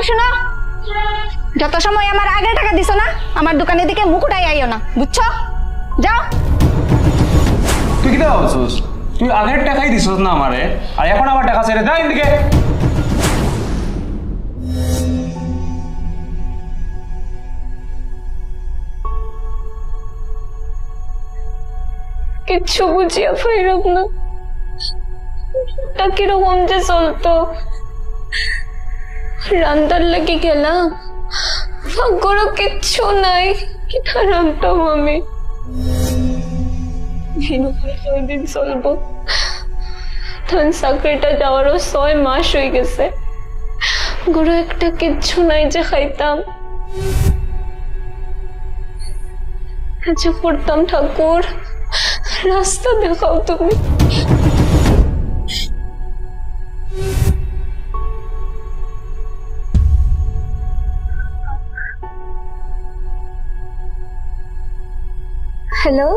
আর শোনো। যত সময় আমার আগে টাকা দিছো না আমার দোকানের দিকে মুখ উঠাই আইও না বুঝছ? যাও। তুই কি ভাবছিস? তুই আগের টাকাই দিছিস না আমারে আর এখন আবার টাকা ছেড়ে যা এদিকে। কিচ্ছু বুঝিয়া পাইরব না। তা কীরকম যে চলতো? রান্দার লাগি গেলাম। ভাগ্যরও কিচ্ছু নাই। কিটা রান্তাম আমি? দিন চলবো। তখন চাকরিটা যাওয়ারও ছয় মাস হয়ে গেছে। গরু, একটা কিচ্ছু নাই যে খাইতাম। আচ্ছা পড়তাম ঠাকুর। রাস্তা দেখাও তুমি। হ্যালো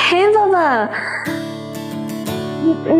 হ্যাঁ বাবা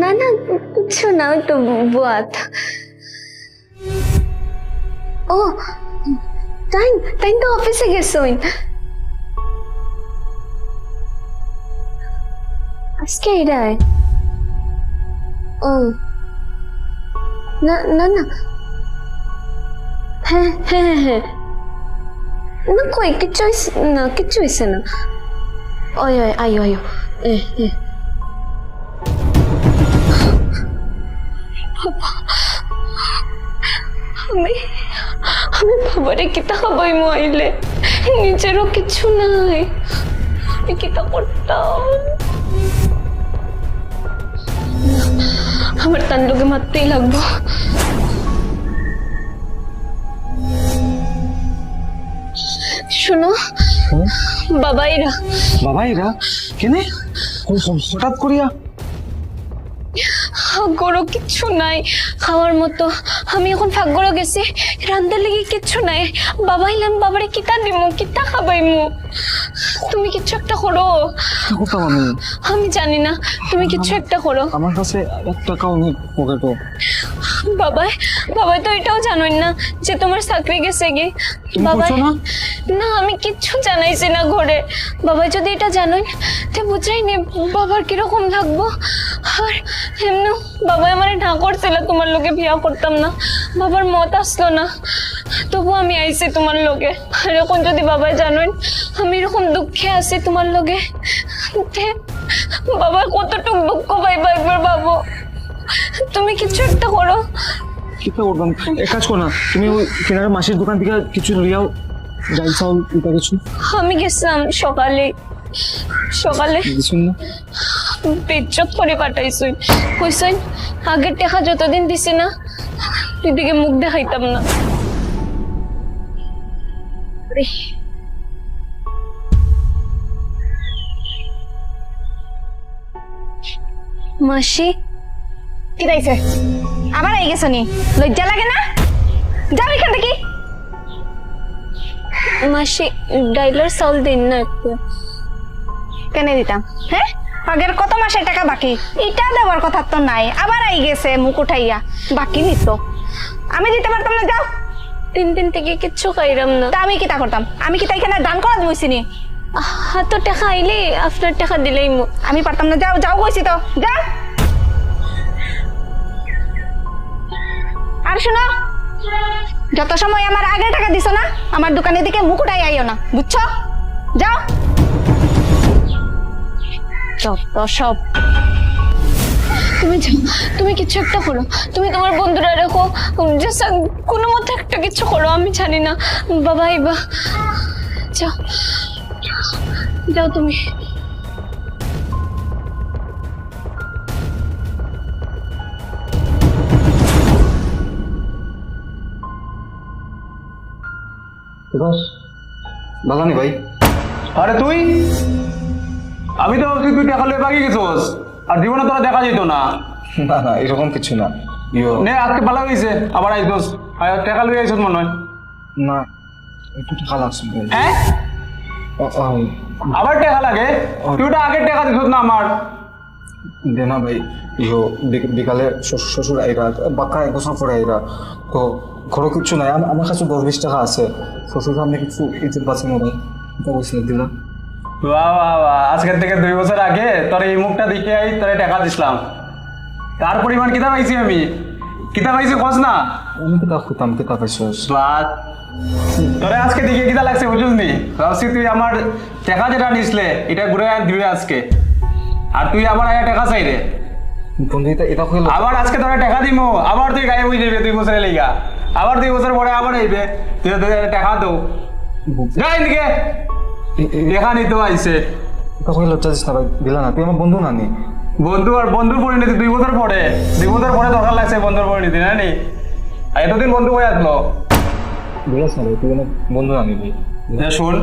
না না কিছু না ওই তো বাত ও তাই তাই তো অফিসে গেছইন আজকে এরায় ও না না না হ্যাঁ হ্যাঁ হ্যাঁ হ্যাঁ না কই কিচ্ছু হইছে- না কিচ্ছু হয়েছে না ওই ওই আয়ো আয়ো এ এ বাবা, আমি আমি বাবারে কিতা খাবাই মাইলে নিজেরও কিছু নাই। আমি কিতা করতাম? আমার তার লোকে মারতেই লাগবো। শোনো। বাবাইরা। বাবা এরা কেনে হঠাৎ করিয়া? গরো কিচ্ছু নাই। খাওয়ার মতো। আমি এখন ফাঁকগড়ো গেছি। রান্দার লেগে কিচ্ছু নাই। বাবা ইলাম বাবারে কিতা দিমু কিতা খাবাইমু? তুমি কিচ্ছু একটা করো। আমি? জানি না। তুমি কিছু একটা করো। আমার কাছে এক টাকাও নেই বাবাই বাবাই তো এটাও জানোই না যে তোমার চাকরি গেছে কি? বাবা না? আমি কিচ্ছু জানাইছি না ঘরে। বাবাই যদি এটা জানোই তে বুঝাই নি বাবার কীরকম লাগবো? আর এমনি বাবাই আমার না করছিল তোমার লোকে বিয়া করতাম না। বাবার মত আসলো না। তবু আমি আইছি তোমার লোকে। আর এখন যদি বাবা জানোই আমি এরকম দুঃখে আছি তোমার লোকে। তে বাবার কতটুক দুঃখ পাইবা একবার বাবু তুমি কিছু একটা করো। কি করতাম এক কাজ কর না তুমি ওই কেনার মাসির দোকান থেকে কিছু লিয়াও ডাল চাউল এটা কিছু। আমি গেছিলাম সকালে সকালে বেজ্জত করে পাঠাইছুই কইছইন আগের টাকা যতদিন দিছি না দিদিকে মুখ দেখাইতাম না। মাসি কি দাইছে আবার আই গেছো নি? লজ্জা লাগে না? যাও এখান থেকে। মাসি ডাইলার চাউল দিন না একটু কেনে দিতাম? হ্যাঁ আগের কত মাসের টাকা বাকি? এটা দেওয়ার কথা তো নাই। আবার আই গেছে মুখ উঠাইয়া। বাকি নিত। আমি দিতে পারতাম না যাও। তিন দিন থেকে কিচ্ছু খাইরাম না। তা আমি কিতা করতাম? আমি কি তাই এখানে দান করা দিবইছি নি? হাতো টাকা আইলে আপনার টাকা দিলেই আমি পারতাম না যাও যাও কইছি তো। যাও আর শোনো, যত সময় আমার আগে টাকা দিছো না, আমার দোকানের দিকে উঠাই আইও না, বুঝছ? যাও। যত সব। তুমি তুমি কিছু একটা করো, তুমি তোমার বন্ধুরা রেখো কোনো মতে একটা কিছু করো, আমি জানি না। বাবা বা যাও যাও তুমি। বিকাশ বাগানি ভাই। আরে তুই? আমি তো ভাবছি তুই টাকা লয়ে বাকি গেছোস আর জীবনে তোরা দেখা যেত না। না না এরকম কিছু না। ইয়ো। নে আজকে ভালো হয়েছে আবার আইসোস। টাকা লয়ে আইসোস মনে হয়। না একটু টাকা লাগছে হ্যাঁ? আবার টাকা লাগে? তুই ওটা আগের টাকা দিছিস না আমার? দে না ভাই ইহো বিকালে শ্বশুর আইরা বাক্কা এক বছর পরে আইরা তো ঘরে কিছু নাই। আমার কাছে দশ বিশ টাকা আছে। শ্বশুর সামনে কিছু ইজ্জত পাচ্ছি না ভাই। এটা বলছি দিলা? বাহ বাহ বাহ। আজকের থেকে দুই বছর আগে তোর এই মুখটা দেখে আই তোরে টাকা দিছিলাম। তার পরিমাণ কিতা পাইছি আমি? কিতা পাইছি কস না? আমি কিতাব খুঁতাম কিতাব পাইছো বাস তোরে আজকে দেখে কিতা লাগছে বুঝলি ভাবছি তুই আমার টাকা যেটা নিসলে এটা ঘুরে দিবে আজকে। আর তুই আবার আয়া টাকা চাই রে এটা কইলো আবার আজকে তোরা টাকা দিমু আবার তুই গায়ে বুঝে যাবে দুই বছরের লেগা। আবার দুই বছর পরে আবার আইবে। তুই তুই টাকা দো। যা এদিকে। দেখা নিতে আইছে। এটা কইলো দিস না ভাই দিলা না। তুই আমার বন্ধু না নি? বন্ধু আর বন্ধুর পরিণতি দুই বছর পরে। দুই বছর পরে দরকার লাগছে বন্ধুর পরিণতি না নি? এতদিন বন্ধু হয়ে আসলো। দিলাস না তুই আমার বন্ধু না নি ভাই। শোন।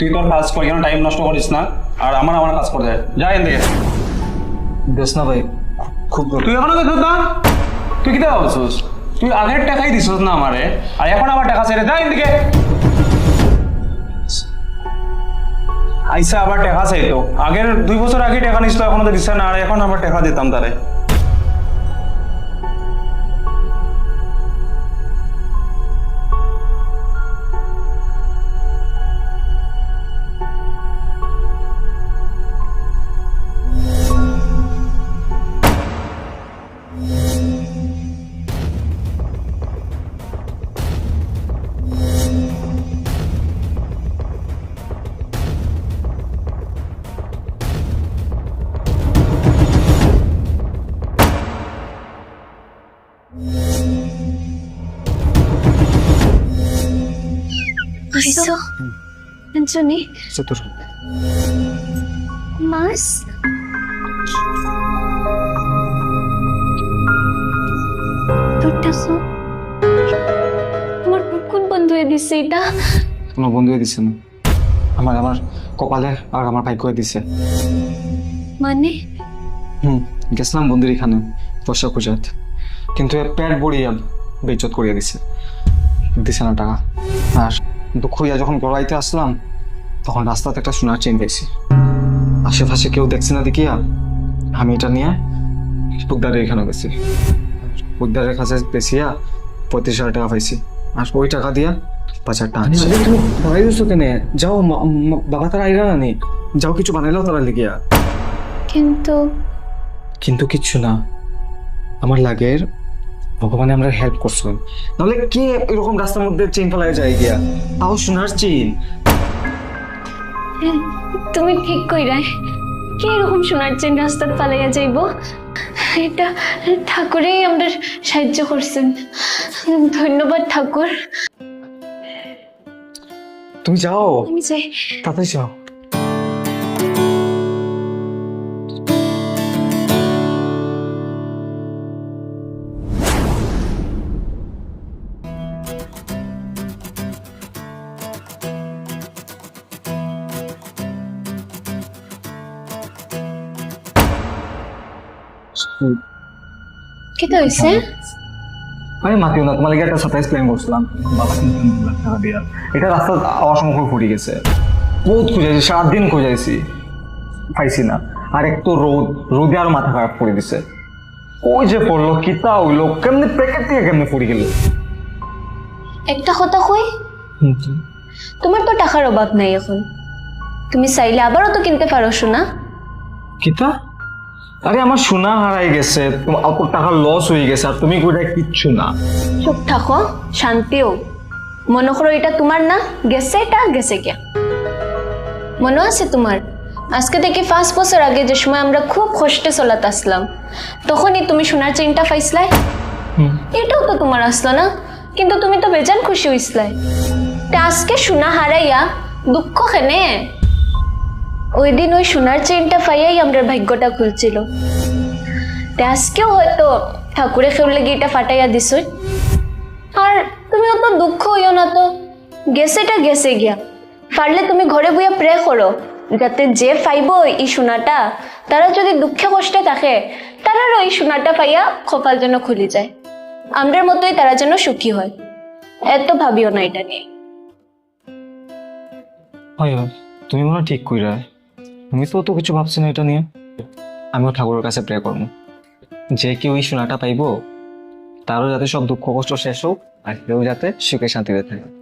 তুই তোর কাজ কর কেন টাইম নষ্ট করিস না? আর আমার আমার কাজ করে যা এন থেকে দেশ না ভাই খুব তুই এখনও না? তুই কিতা ভাবছিস? তুই আগের টাকাই দিছিস না আমারে আর এখন আমার টাকা ছেড়ে যা থেকে আইসা আবার টাকা চাইতো। আগের দুই বছর আগে টাকা নিছিল এখন তো দিচ্ছে না আর এখন আবার টাকা দিতাম তারে। আমার কোন বন্ধু দিছে এটা? তোমার বন্ধু দিছে না। আমার আমার কপালে আর আমার ভাগ্য দিছে। মানে? হুম গেছিলাম বন্ধুর এখানে পয়সা খুঁজাত কিন্তু এ পেট বড়িয়া বেচত করিয়া দিছে। দিছে না টাকা। আর দুঃখ হইয়া যখন গড়াইতে আসলাম তখন রাস্তাতে একটা সোনার চেন পেয়েছি আশেপাশে কেউ দেখছে না দেখিয়া আমি এটা নিয়ে পুকদারের এখানে গেছি। পুকদারের কাছে বেশিয়া পঁয়ত্রিশ হাজার টাকা পাইছি। আর ওই টাকা দিয়া পাঁচ হাজার টাকা আনছি। তুমি বাড়াই কেন? যাও বাবা তারা আইরা না নি যাও কিছু বানাইলেও তারা লিখিয়া কিন্তু কিন্তু কিচ্ছু না। আমার লাগে ভগবানে আমরা হেল্প করছেন নাহলে কে এরকম রাস্তার মধ্যে চেন ফেলায় যায় গিয়া? তাও সোনার চেন তুমি ঠিক কইরাই কে এরকম সোনার চেন রাস্তাত পালাইয়া যাইব? এটা ঠাকুরেই আমরা সাহায্য করছেন। ধন্যবাদ ঠাকুর। তুমি যাও। আমি চাই তাড়াতাড়ি যাও। কেটে হয়েছে আরে মাতিও না তোমার একটা সারপ্রাইজ প্ল্যান করছিলাম। বাবা টাকা দিয়া। এটা রাস্তা সময় খুব গেছে। বহুত খুঁজাইছি সাত দিন খুঁজাইছি। পাইছি না। আর এক তো রোদ রোদে আর মাথা খারাপ করে দিছে। ওই যে পড়ল কিতা হইল কেমনি প্যাকেট থেকে কেমনি পড়ে গেল? একটা কথা কই? তোমার তো টাকার অভাব নাই এখন। তুমি চাইলে আবারও তো কিনতে পারো শোনা কিতা? আরে আমার সোনা হারাই গেছে অত টাকা লস হয়ে গেছে আর তুমি কইটা কিচ্ছু না। চুপ থাকো শান্তিও মনে করো এটা তোমার না গেছে এটা গেছে কে মনে আছে তোমার? আজকে থেকে পাঁচ বছর আগে যে সময় আমরা খুব কষ্টে চলাত আসলাম তখনই তুমি সোনার চেনটা পাইছলাই এটাও তো তোমার আসলো না কিন্তু তুমি তো বেজান খুশি হইসলাই। আজকে সোনা হারাইয়া দুঃখ কেনে? ওই দিন ওই সোনার চেনটা পাইয়াই আমরা ভাগ্যটা খুলছিল। আজকেও হয়তো ঠাকুরে খেউ লেগে এটা ফাটাইয়া দিছই। আর তুমি অত দুঃখ হইও না তো। গেছেটা গেছে গিয়া। পারলে তুমি ঘরে বইয়া প্রে করো, যাতে যে পাইব এই সোনাটা, তারা যদি দুঃখে কষ্টে থাকে, তারারও এই সোনাটা পাইয়া কপাল যেন খুলি যায়। আমরার মতোই তারা যেন সুখী হয়। এত ভাবিও না এটা নিয়ে। তুমি মনে ঠিক কইরা তুমি তো অত কিছু ভাবছি না এটা নিয়ে। আমিও ঠাকুরের কাছে প্রে করব। যে কেউ এই সোনাটা পাইবো, তারও যাতে সব দুঃখ কষ্ট শেষ হোক, আর কেউ যাতে সুখে শান্তিতে থাকে।